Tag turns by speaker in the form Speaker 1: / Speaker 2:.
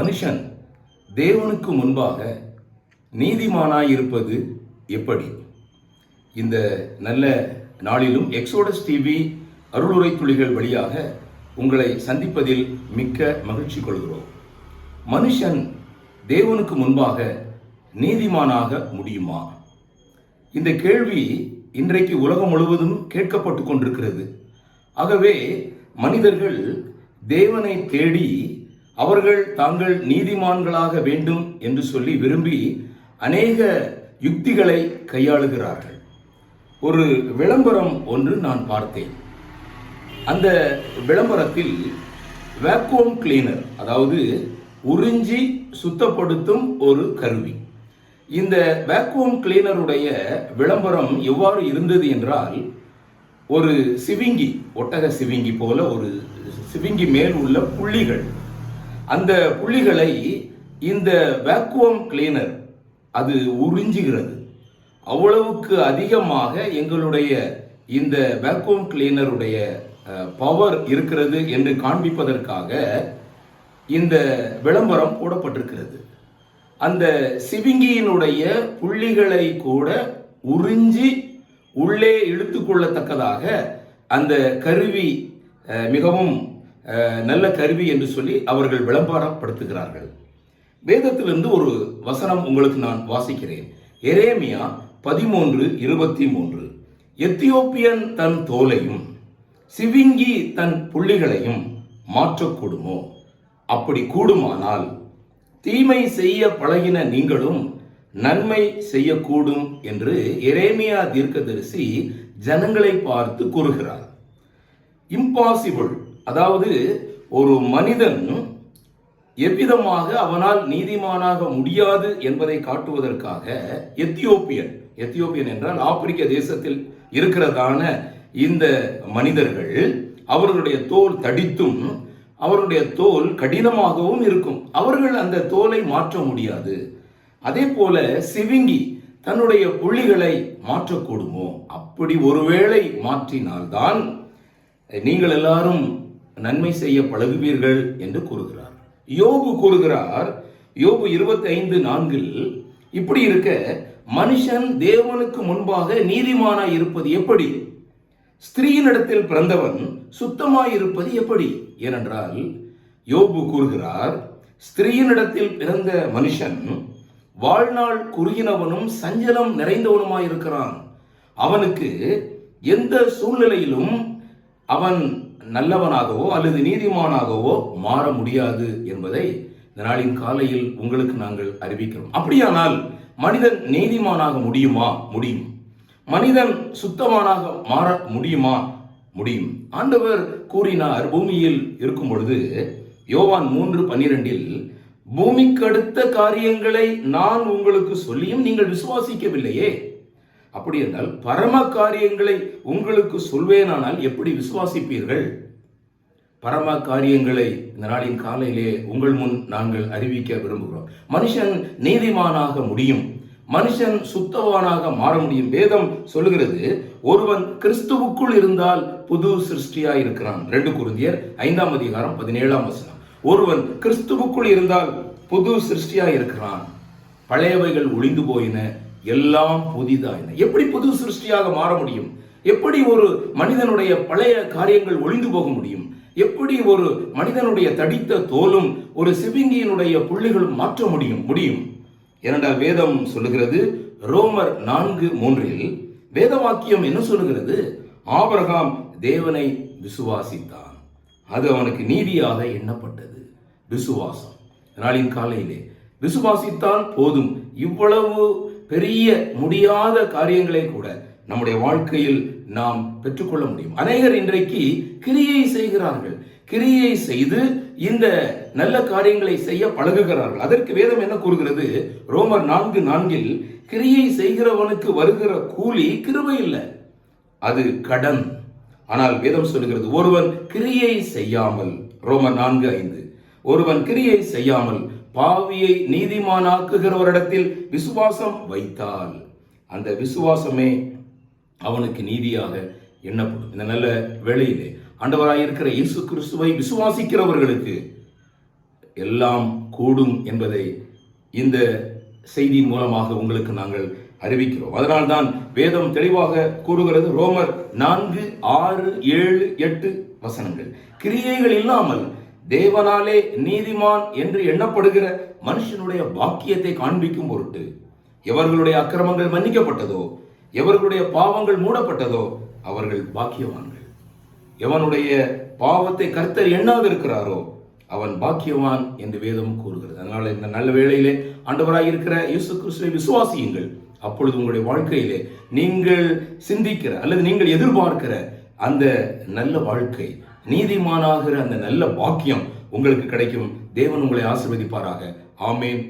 Speaker 1: மனுஷன் தேவனுக்கு முன்பாக நீதிமானாயிருப்பது எப்படி இந்த நல்ல நாளிலும் எக்ஸோடஸ் டிவி அருளுரை துளிகள் வழியாக உங்களை சந்திப்பதில் மிக்க மகிழ்ச்சி கொள்கிறோம் மனுஷன் தேவனுக்கு முன்பாக நீதிமானாக முடியுமா இந்த கேள்வி இன்றைக்கு உலகம் முழுவதும் கேட்கப்பட்டு கொண்டிருக்கிறது ஆகவே மனிதர்கள் தேவனை தேடி அவர்கள் தாங்கள் நீதிமான்களாக வேண்டும் என்று சொல்லி விரும்பி அநேக யுக்திகளை கையாளுகிறார்கள் ஒரு விளம்பரம் ஒன்று நான் பார்த்தேன் அந்த விளம்பரத்தில் வேக்யூம் கிளீனர் அதாவது உறிஞ்சி சுத்தப்படுத்தும் ஒரு கருவி இந்த வேக்யூம் கிளீனருடைய விளம்பரம் எவ்வாறு இருந்தது என்றால் ஒரு சிவிங்கி ஒட்டக சிவிங்கி போல ஒரு சிவிங்கி மேல் உள்ள புள்ளிகள் அந்த புள்ளிகளை இந்த வேக்குவம் கிளீனர் அது உறிஞ்சுகிறது அவ்வளவுக்கு அதிகமாக எங்களுடைய இந்த வேக்குவம் கிளீனருடைய பவர் இருக்கிறது என்று காண்பிப்பதற்காக இந்த விளம்பரம் போடப்பட்டிருக்கிறது அந்த சிவிங்கியினுடைய புள்ளிகளை கூட உறிஞ்சி உள்ளே இழுத்துக்கொள்ளத்தக்கதாக அந்த கருவி மிகவும் நல்ல கருவி என்று சொல்லி அவர்கள் விளம்பரப்படுத்துகிறார்கள் வேதத்திலிருந்து ஒரு வசனம் உங்களுக்கு நான் வாசிக்கிறேன் எரேமியா பதிமூன்று இருபத்தி மூன்று எத்தியோப்பியன் தன் தோலையும் சிவிங்கி தன் புள்ளிகளையும் மாற்றக்கூடுமோ அப்படி கூடுமானால் தீமை செய்ய பழகின நீங்களும் நன்மை செய்யக்கூடும் என்று எரேமியா தீர்க்கதரிசி ஜனங்களை பார்த்து கூறுகிறார் இம்பாசிபிள் அதாவது ஒரு மனிதன் எவ்விதமாக அவனால் நீதிமானாக முடியாது என்பதை காட்டுவதற்காக எத்தியோப்பியன் எத்தியோப்பியன் என்றால் ஆப்பிரிக்க தேசத்தில் இருக்கிறதான இந்த மனிதர்கள் அவர்களுடைய தோல் தடித்தும் அவருடைய தோல் கடினமாகவும் இருக்கும் அவர்கள் அந்த தோலை மாற்ற முடியாது அதே போல சிவிங்கி தன்னுடைய புள்ளிகளை மாற்றக்கூடுமோ அப்படி ஒருவேளை மாற்றினால்தான் நீங்கள் எல்லாரும் நன்மை செய்ய பழகுவீர்கள் என்று கூறுகிறார் யோபு கூறுகிறார் யோபு இருபத்தி ஐந்து நான்கில் இப்படி இருக்க மனுஷன் தேவனுக்கு முன்பாக நீதிமானாய் இருப்பது எப்படி ஸ்திரீனிடத்தில் பிறந்தவன் சுத்தமாய் இருப்பது எப்படி ஏனென்றால் யோபு கூறுகிறார் ஸ்திரீனிடத்தில் பிறந்த மனுஷன் வாழ்நாள் குறுகினவனும் சஞ்சலம் நிறைந்தவனுமாயிருக்கிறான் அவனுக்கு எந்த சூழ்நிலையிலும் அவன் நல்லவனாகவோ அல்லது நீதிமானாகவோ மாற முடியாது என்பதை இந்த நாளின் காலையில் உங்களுக்கு நாங்கள் அறிவிக்கிறோம் அப்படியானால் மனிதன் நீதிமானாக முடியுமா முடியும் மனிதன் சுத்தமானாக மாற முடியுமா முடியும் ஆண்டவர் கூறினார் பூமியில் இருக்கும் பொழுது யோவான் மூன்று பன்னிரெண்டில் பூமிக்கடுத்த காரியங்களை நான் உங்களுக்கு சொல்லியும் நீங்கள் விசுவாசிக்கவில்லையே அப்படி என்றால் பரம காரியங்களை உங்களுக்கு சொல்வேனானால் எப்படி விசுவாசிப்பீர்கள் பரம காரியங்களை இந்த நாளின் காலையிலே உங்கள் முன் நாங்கள் அறிவிக்க விரும்புகிறோம் மனுஷன் நீதிமானாக முடியும் மனுஷன் சுத்தவானாக மாற முடியும் வேதம் சொல்லுகிறது ஒருவன் கிறிஸ்துவுக்குள் இருந்தால் புது சிருஷ்டியா இருக்கிறான் ரெண்டு குருந்தியர் ஐந்தாம் அதிகாரம் பதினேழாம் வசனம் ஒருவன் கிறிஸ்துவுக்குள் இருந்தால் புது சிருஷ்டியா இருக்கிறான் பழையவைகள் ஒளிந்து போயின எல்லாம் புதிதாயின எப்படி புது சிருஷ்டியாக மாற முடியும் எப்படி ஒரு மனிதனுடைய பழைய காரியங்கள் ஒளிந்து போக முடியும் எப்படி ஒரு மனிதனுடைய தடித்த தோலும் ஒரு சிவிங்கியினுடைய புள்ளிகளும் மாற்ற முடியும் முடியும் ஏனென்றால் வேதம் சொல்லுகிறது ரோமர் நான்கு மூன்றில் வேதவாக்கியம் என்ன சொல்லுகிறது ஆபரகாம் தேவனை விசுவாசித்தான் அது அவனுக்கு நீதியாக எண்ணப்பட்டது விசுவாசம் நாளின் காலையிலே விசுவாசித்தான் போதும் இவ்வளவு பெரிய முடியாத காரியங்களை கூட நம்முடைய வாழ்க்கையில் நாம் பெற்றுக்கொள்ள முடியும் அநேகர் இன்றைக்கு கிரியை செய்கிறார்கள் கிரியை செய்து இந்த நல்ல காரியங்களை செய்ய பழகுகிறார்கள் அதற்கு வேதம் என்ன கூறுகிறது ரோமர் நான்கு நான்கில் கிரியை செய்கிறவனுக்கு வருகிற கூலி கிருவை இல்லை அது கடன் ஆனால் வேதம் சொல்கிறது ஒருவன் கிரியை செய்யாமல் ரோமர் நான்கு ஐந்து ஒருவன் கிரியை செய்யாமல் பாவியை நீதிமானாக்குகிறவரிடத்தில் விசுவாசம் வைத்தால் அந்த விசுவாசமே அவனுக்கு நீதியாக எண்ணப்படும் இந்த நல்ல வேளையிலே ஆண்டவராக இருக்கிற இயேசு கிறிஸ்துவை விசுவாசிக்கிறவர்களுக்கு எல்லாம் கூடும் என்பதை இந்த செய்தியின் மூலமாக உங்களுக்கு நாங்கள் அறிவிக்கிறோம் அதனால்தான் வேதம் தெளிவாக கூறுகிறது ரோமர் நான்கு ஆறு ஏழு எட்டு வசனங்கள் கிரியைகள் இல்லாமல் தேவனாலே நீதிமான் என்று எண்ணப்படுகிற மனுஷனுடைய பாக்கியத்தை காண்பிக்கும் பொருட்டு எவர்களுடைய அக்கிரமங்கள் மன்னிக்கப்பட்டதோ எவர்களுடைய பாவங்கள் மூடப்பட்டதோ அவர்கள் பாக்கியவான்கள் எவனுடைய பாவத்தை கர்த்தர் எண்ணாது இருக்கிறாரோ அவன் பாக்கியவான் என்று வேதம் கூறுகிறது அதனால் இந்த நல்ல வேளையிலே ஆண்டவராக இருக்கிற இயேசு கிறிஸ்துவை விசுவாசியுங்கள் அப்பொழுது உங்களுடைய வாழ்க்கையிலே நீங்கள் சிந்திக்கிற அல்லது நீங்கள் எதிர்பார்க்கிற அந்த நல்ல வாழ்க்கை நீதிமானாகிற அந்த நல்ல பாக்கியம் உங்களுக்கு கிடைக்கும் தேவன் உங்களை ஆசிர்வதிப்பாராக ஆமேன்